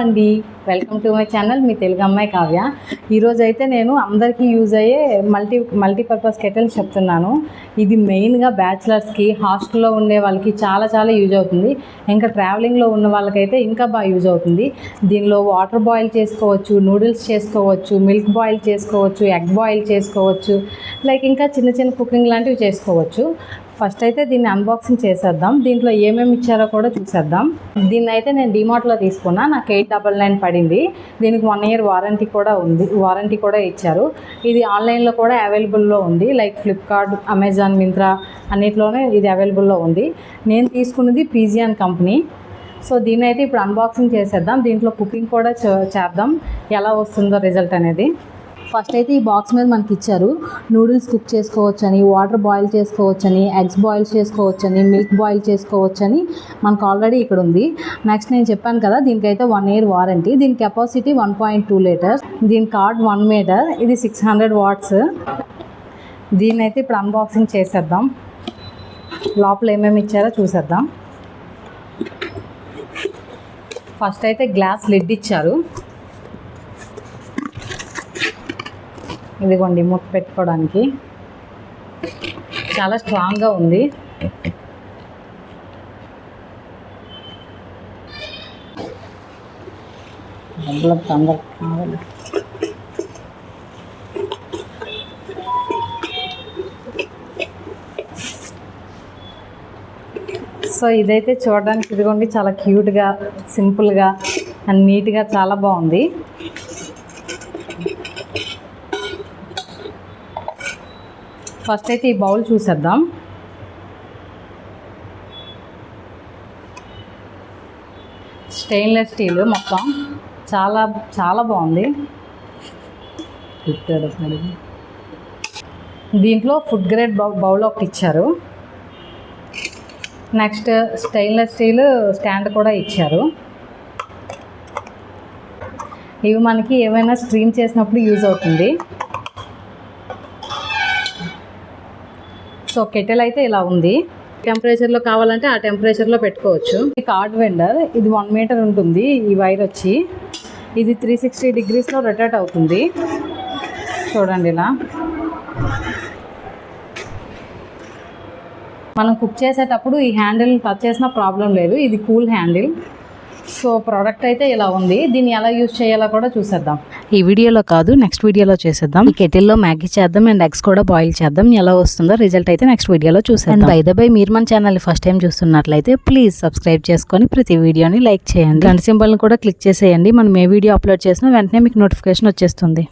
అండి. Welcome to my channel మీ తెలుగు అమ్మాయి కావ్య. ఈరోజు అయితే నేను అందరికీ యూజ్ అయ్యే మల్టీ మల్టీపర్పస్ కెటిల్ చెప్తున్నాను. ఇది మెయిన్గా బ్యాచిలర్స్కి హాస్టల్లో ఉండే వాళ్ళకి చాలా చాలా యూజ్ అవుతుంది. ఇంకా ట్రావెలింగ్లో ఉన్న వాళ్ళకైతే ఇంకా బాగా యూజ్ అవుతుంది. దీనిలో వాటర్ బాయిల్ చేసుకోవచ్చు నూడిల్స్ చేసుకోవచ్చు మిల్క్ బాయిల్ చేసుకోవచ్చు ఎగ్ బాయిల్ చేసుకోవచ్చు. లైక్ ఇంకా చిన్న చిన్న కుకింగ్ లాంటివి చేసుకోవచ్చు. ఫస్ట్ అయితే దీన్ని అన్బాక్సింగ్ చేసేద్దాం. దీంట్లో ఏమేమి ఇచ్చారో కూడా చూసేద్దాం. దీన్ని అయితే నేను డిమార్ట్లో తీసుకున్నా. నాకు ఎయిట్ డబల్ నైన్ పడింది. దీనికి వన్ ఇయర్ వారంటీ కూడా ఉంది. వారంటీ కూడా ఇచ్చారు. ఇది ఆన్లైన్లో కూడా అవైలబుల్లో ఉంది. లైక్ ఫ్లిప్కార్ట్ అమెజాన్ మింత్రా అన్నిట్లోనే ఇది అవైలబుల్లో ఉంది. నేను తీసుకున్నది పీజియాన్ కంపెనీ సో దీన్ని అయితే ఇప్పుడు అన్బాక్సింగ్ చేసేద్దాం. దీంట్లో కుకింగ్ కూడా చే- చేద్దాం. ఎలా వస్తుందో రిజల్ట్ అనేది. ఫస్ట్ అయితే ఈ బాక్స్ మీద మనకి ఇచ్చారు నూడిల్స్ కుక్ చేసుకోవచ్చని వాటర్ బాయిల్ చేసుకోవచ్చని ఎగ్స్ బాయిల్ చేసుకోవచ్చని మిల్క్ బాయిల్ చేసుకోవచ్చని మనకు ఆల్రెడీ ఇక్కడ ఉంది. నెక్స్ట్ నేను చెప్పాను కదా దీనికైతే వన్ ఇయర్ వారంటీ. దీని capacity one point two litres. దీని కార్డ్ వన్ మీటర్. ఇది సిక్స్ హండ్రెడ్ వాట్స్. దీన్ని అయితే ఇప్పుడు అన్బాక్సింగ్ చేసేద్దాం. లోపల ఏమేమి ఇచ్చారో చూసేద్దాం. ఫస్ట్ అయితే గ్లాస్ లిడ్ ఇచ్చారు. ఇదిగోండి మూత పెట్టుకోవడానికి. చాలా స్ట్రాంగ్గా ఉంది. తొందర కావాలి. సో ఇదైతే చూడడానికి ఇదిగోండి చాలా క్యూట్గా సింపుల్గా అండ్ నీట్గా చాలా బాగుంది. ఫస్ట్ అయితే ఈ బౌల్ చూసేద్దాం. స్టెయిన్లెస్ స్టీల్ మొత్తం. చాలా చాలా బాగుంది. దీంట్లో ఫుడ్ గ్రేడ్ బౌల్ ఒకటి ఇచ్చారు. నెక్స్ట్ స్టెయిన్లెస్ స్టీల్ స్టాండ్ కూడా ఇచ్చారు. ఇవి మనకి ఏమైనా స్ట్రీమ్ చేసినప్పుడు యూజ్ అవుతుంది. సో కెటెల్ అయితే ఇలా ఉంది. టెంపరేచర్లో కావాలంటే ఆ టెంపరేచర్లో పెట్టుకోవచ్చు. ఇది కార్డ్ వెండర్ ఇది వన్ మీటర్ ఉంటుంది ఈ వైర్ వచ్చి. ఇది త్రీ సిక్స్టీ డిగ్రీస్లో రొటేట్ అవుతుంది. చూడండి ఇలా. మనం కుక్ చేసేటప్పుడు ఈ హ్యాండిల్ టచ్ చేసిన ప్రాబ్లం లేదు. ఇది కూల్ హ్యాండిల్ సో ప్రోడక్ట్ అయితే ఇలా ఉంది. దీన్ని ఎలా యూజ్ చేయాలో కూడా చూసేద్దాం. ఈ వీడియోలో కాదు నెక్స్ట్ వీడియోలో చేసేద్దాం. ఈ కెటిల్లో మ్యాగీ చేద్దాం అండ్ ఎగ్స్ కూడా బాయిల్ చేద్దాం. ఎలా వస్తుందో రిజల్ట్ అయితే నెక్స్ట్ వీడియోలో చూసేద్దాం. బై ద బై మీరు మన ఛానల్ ఫస్ట్ టైం చూస్తున్నట్లయితే ప్లీజ్ సబ్స్క్రైబ్ చేసుకొని ప్రతి వీడియోని లైక్ చేయండి. గంట సింబల్ని కూడా క్లిక్ చేసేయండి. మనం ఏ వీడియో అప్లోడ్ చేసినా వెంటనే మీకు నోటిఫికేషన్ వచ్చేస్తుంది.